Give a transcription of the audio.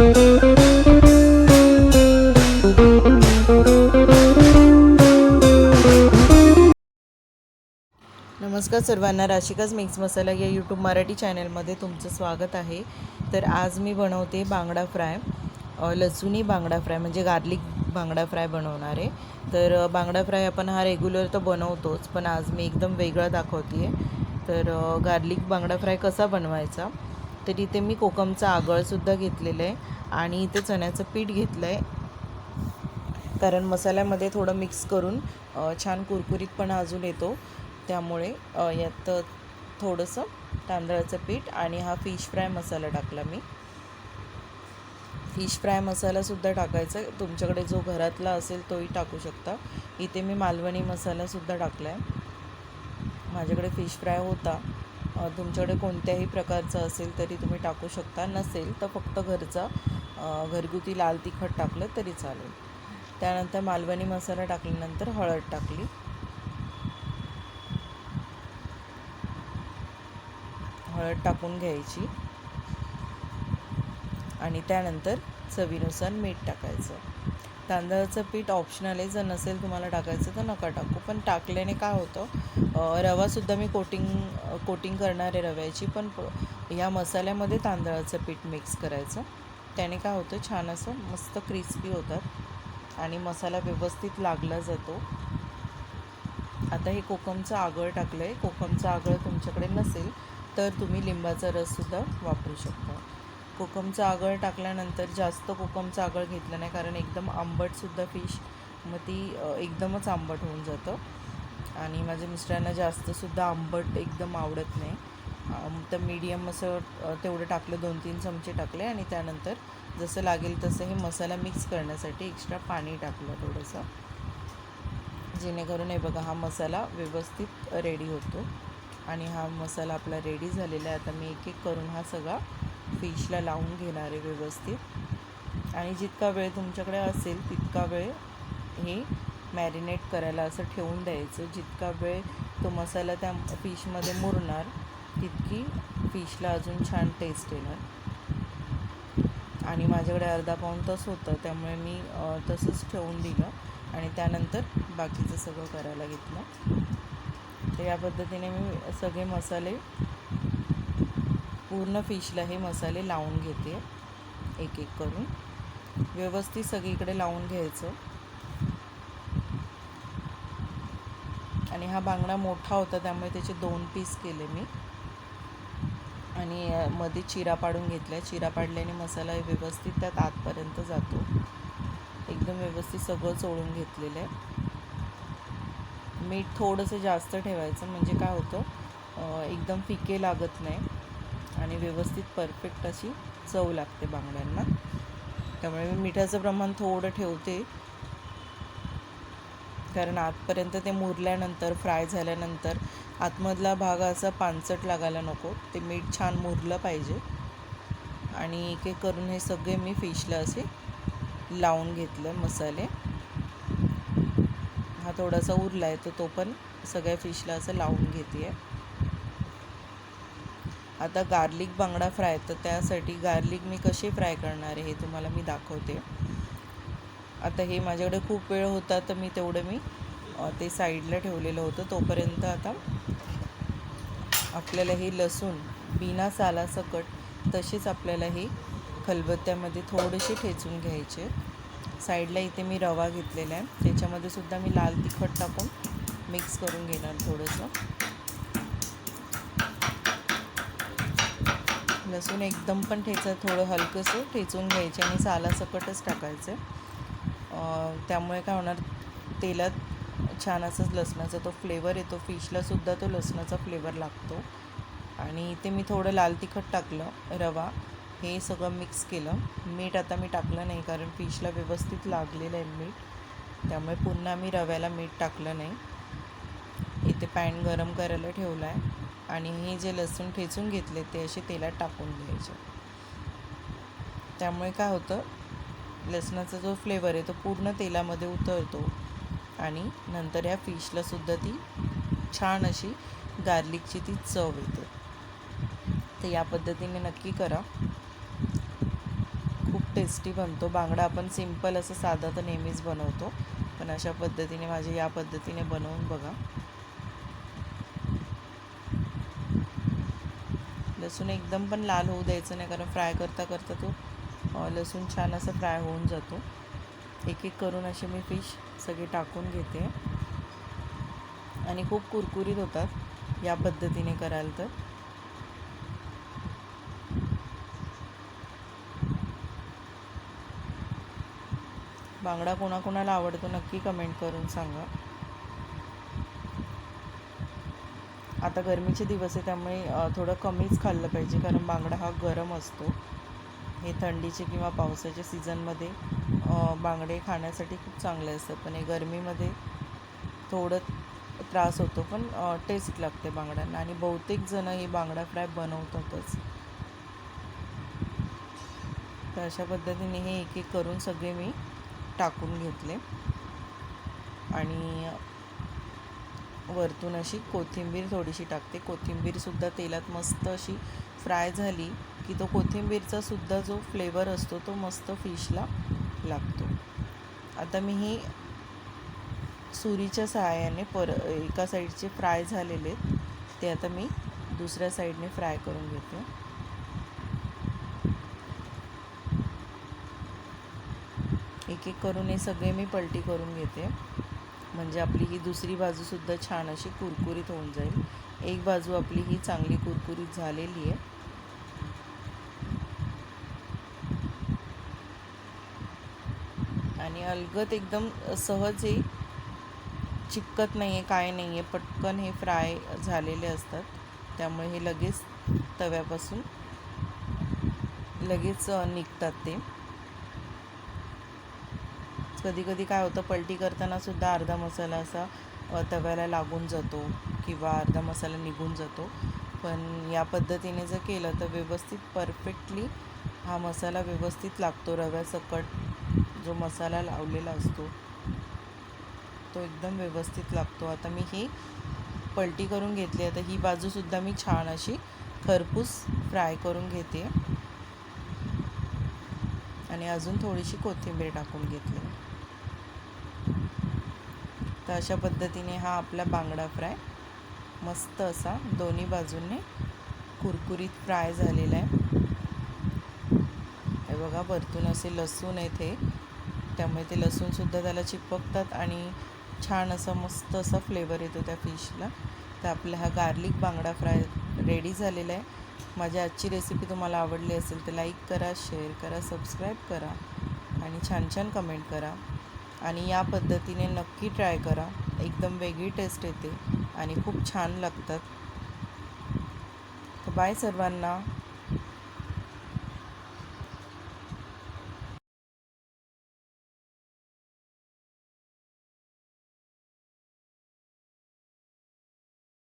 नमस्कार सर्वांना राशिकाच मिक्स मसाला या यूट्यूब मराठी चॅनलमध्ये तुमचं स्वागत आहे. तर आज मी बनवते बांगडा फ्राय लसुणी बांगडा फ्राय म्हणजे गार्लिक बांगडा फ्राय बनवणार आहे. तर बांगडा फ्राय आपण हा रेग्युलर तर बनवतोच पण आज मी एकदम वेगळा दाखवते आहे तर गार्लिक बांगडा फ्राय कसा बनवायचा? तर इथे मी कोकमचं आगळसुद्धा घेतलेलं आहे आणि इथे चण्याचं पीठ घेतलं आहे कारण मसाल्यामध्ये थोडं मिक्स करून छान कुरकुरीतपणा अजून येतो. त्यामुळे यात थोडंसं तांदळाचं पीठ आणि हा फिश फ्राय मसाला टाकला मी. फिश फ्राय मसालासुद्धा टाकायचा तुमच्याकडे जो घरातला असेल तोही टाकू शकता. इथे मी मालवणी मसालासुद्धा टाकला आहे माझ्याकडे फिश फ्राय होता. तुमच्याकडे कोणत्याही प्रकारचं असेल तरी तुम्ही टाकू शकता. नसेल तर फक्त घरचा घरगुती लाल तिखट टाकलं तरी चालेल. त्यानंतर मालवणी मसाला टाकल्यानंतर हळद टाकली. हळद टाकून घ्यायची. आणि त्यानंतर चवीनुसार मीठ टाकायचं. तांदळाचं पीठ ऑप्शनल आहे. जर नसेल तुम्हाला टाकायचं तर नका टाकू. पण टाकल्याने काय होतं रवासुद्धा मी कोटिंग कोटिंग करणार आहे रव्याची. पण ह्या या मसाल्यामध्ये तांदळाचं पीठ मिक्स करायचं. त्याने काय होतं छान असं मस्त क्रिस्पी होतात. आणि मसाला व्यवस्थित लागला जातो. आता हे कोकमचं आगळ टाकलं आहे कोकमचं आगळ तुमच्याकडे नसेल तर तुम्ही लिंबाचा रससुद्धा वापरू शकता. कोकमचं आगळ टाकल्यानंतर जास्त कोकमचं आगळ घेतलं नाही कारण एकदम आंबटसुद्धा फिश मग ती एकदमच आंबट होऊन जातं. आणि माझ्या मिस्टरांना जास्तसुद्धा आंबट एकदम आवडत नाही. तर मीडियम असं तेवढं टाकलं दोन तीन चमचे टाकले आणि त्यानंतर जसं लागेल तसं हे मसाला मिक्स करण्यासाठी एक्स्ट्रा पाणी टाकलं थोडंसं. जेणेकरून हे बघा हा मसाला व्यवस्थित रेडी होतो. आणि हा मसाला आपला रेडी झालेला आहे. आता मी एक एक करून हा सगळा फिशला लावून घेणार आहे व्यवस्थित. आणि जितका वेळ तुमच्याकडे असेल तितका वेळ हे मॅरिनेट करायला असं ठेवून द्यायचं. जितका वेळ तो मसाला त्या फिशमध्ये मुरणार तितकी फिशला अजून छान टेस्ट येणार. आणि माझ्याकडे अर्धा पाऊण तास होतं त्यामुळे मी तसंच ठेवून दिलं. आणि त्यानंतर बाकीचं सगळं करायला घेतलं. तर या पद्धतीने मी सगळे मसाले पूर्ण फिशला हे मसाले लावून घेते. एक एक करून. व्यवस्थित सगळीकडे लावून घ्यायचं. आणि हा बांगडा मोठा होता त्यामुळे त्याचे दोन पीस केले मी. आणि मध्ये चिरा पाडून घेतला चिरा पाडल्याने मसाला व्यवस्थित त्यात आतपर्यंत जातो. एकदम व्यवस्थित सगळं चोळून घेतलेलं आहे. मीठ थोडंसं जास्त ठेवायचं म्हणजे काय होतं एकदम फिके लागत नाही. आणि व्यवस्थित परफेक्ट अशी चव लागते बांगड्यांना. त्यामुळे मी मिठाचं प्रमाण थोडं ठेवते. कारण आतपर्यंत ते मुरल्यानंतर फ्राय झाल्यानंतर आतमधला भाग असा पानसट लागायला नको. ते मीठ छान मुरलं पाहिजे. आणि एक एक करून हे सगळे मी फिशला असे लावून घेतलं मसाले. हा थोडासा उरला आहे तर तो पण सगळ्या फिशला असं लावून घेते आहे आता गार्लिक बांगडा फ्राय तर त्यासाठी गार्लिक मी कसे फ्राय करणार आहे हे तुम्हाला मी दाखवते. आता हे माझ्याकडे खूप वेळ होता तर मी तेवढं मी ते साईडला ठेवलेलं होतं. तोपर्यंत आता आपल्याला हे लसूण बिना सालासकट तसेच आपल्याला हे खलबत्त्यामध्ये थोडेसे ठेचून घ्यायचे. साईडला इथे मी रवा घेतलेला आहे. त्याच्यामध्ये सुद्धा मी लाल तिखट टाकून मिक्स करून घेणार थोडंसं. लसूण एकदम पण ठेचा थोडं हलकंसं ठेचून घ्यायचे आणि सालासकटच टाकायचं. त्यामुळे काय होणार तेलात छान असंच लसणाचा तो फ्लेवर येतो. फिशलासुद्धा तो लसणाचा फ्लेवर लागतो. आणि इथे मी थोडं लाल तिखट टाकलं रवा. हे सगळं मिक्स केलं. मीठ आता मी टाकलं नाही कारण फिशला व्यवस्थित लागलेलं आहे मीठ. त्यामुळे पुन्हा मी रव्याला मीठ टाकलं नाही. इथे पॅन गरम करायला ठेवला आहे. आणि हे जे लसूण ठेचून घेतले ते असे तेलात टाकून घ्यायचे. त्यामुळे काय होतं लसणाचा जो फ्लेवर आहे तो पूर्ण तेलामध्ये उतरतो आणि नंतर या फिशलासुद्धा ती छान अशी गार्लिकची ती चव येते. तर या पद्धतीने नक्की करा. खूप टेस्टी बनतो. बांगडा आपण सिंपल असं साधा तर नेहमीच बनवतो. पण अशा पद्धतीने माझे या पद्धतीने बनवून बघा. लसूण एकदम पण लाल होऊ द्यायचं नाही कारण फ्राय करता करता तो लसूण छान असं फ्राय होऊन जातो. एक एक करून असे मी फिश सगळे टाकून घेते. आणि खूप कुरकुरीत होतात या पद्धतीने कराल तर. बांगडा कोणाकोणाला आवडतो नक्की कमेंट करून सांगा. आता गरमीचे दिवस आहे त्यामुळे थोडं कमीच खाल्लं पाहिजे कारण बांगडा हा गरम असतो. हे थंडीचे किंवा पावसाच्या सीझनमध्ये बांगडे खाण्यासाठी खूप चांगले असतात. पण हे गरमीमध्ये थोडं त्रास होतो पण टेस्ट लागते बांगड्यांना. आणि बहुतेक जण हे बांगडा फ्राय बनवतातच. तर अशा पद्धतीने हे एक एक करून सगळे मी टाकून घेतले. आणि वरतून अशी कोथिंबीर थोडीशी टाकते. कोथिंबीरसुद्धा तेलात मस्त अशी फ्राय झाली की तो कोथिंबीरचा सुद्धा जो फ्लेवर असतो तो मस्त फिशला लागतो. आता मी ही सुरीच्या सहाय्याने पर एका साईडचे फ्राय झालेले आहेत. ते आता मी दुसऱ्या साईडने फ्राय करून घेते. एक एक करून हे सगळे मी पलटी करून घेते. म्हणजे आपली ही दुसरी बाजूसुद्धा छान अशी कुरकुरीत होऊन जाईल. एक बाजू आपली ही चांगली कुरकुरीत झालेली आहे. आणि अलगत एकदम सहज हे चिपकत नाही आहे काय नाही आहे पटकन हे फ्राय झालेले असतात. त्यामुळे हे लगेच तव्यापासून लगेच निघतात ते. कधी कधी काय होतं पलटी करताना सुद्धा अर्धा मसाला असा तव्याला लागून जातो किंवा अर्धा मसाला निघून जातो. पण या पद्धतीने जर केलं तर व्यवस्थित परफेक्टली हा मसाला व्यवस्थित लागतो. रव्यासकट जो मसाला लावलेला असतो तो एकदम व्यवस्थित लागतो. आता मी ही पलटी करून घेतली. आता ही बाजूसुद्धा मी छान अशी खरपूस फ्राय करून घेते. आणि अजून थोडीशी कोथिंबीर टाकून घेतली. तर अशा पद्धतीने हा आपला बांगडा फ्राय मस्त असा दोन्ही बाजूने कुरकुरीत फ्राय झालेला आहे. हे बघा वरतून असे लसूण येते त्यामुळे ते लसूणसुद्धा त्याला चिपकतात आणि छान असा मस्त असा फ्लेवर येतो त्या फिशला तर आपला हा गार्लिक बांगडा फ्राय रेडी झालेला आहे. माझी आजची रेसिपी तुम्हाला आवडली असेल तर लाईक करा शेअर करा सबस्क्राईब करा आणि छान छान कमेंट करा. आणि या पद्धतीने नक्की ट्राय करा. एकदम वेगळी टेस्ट येते आणि खूप छान लागतात. तर बाय सर्वांना.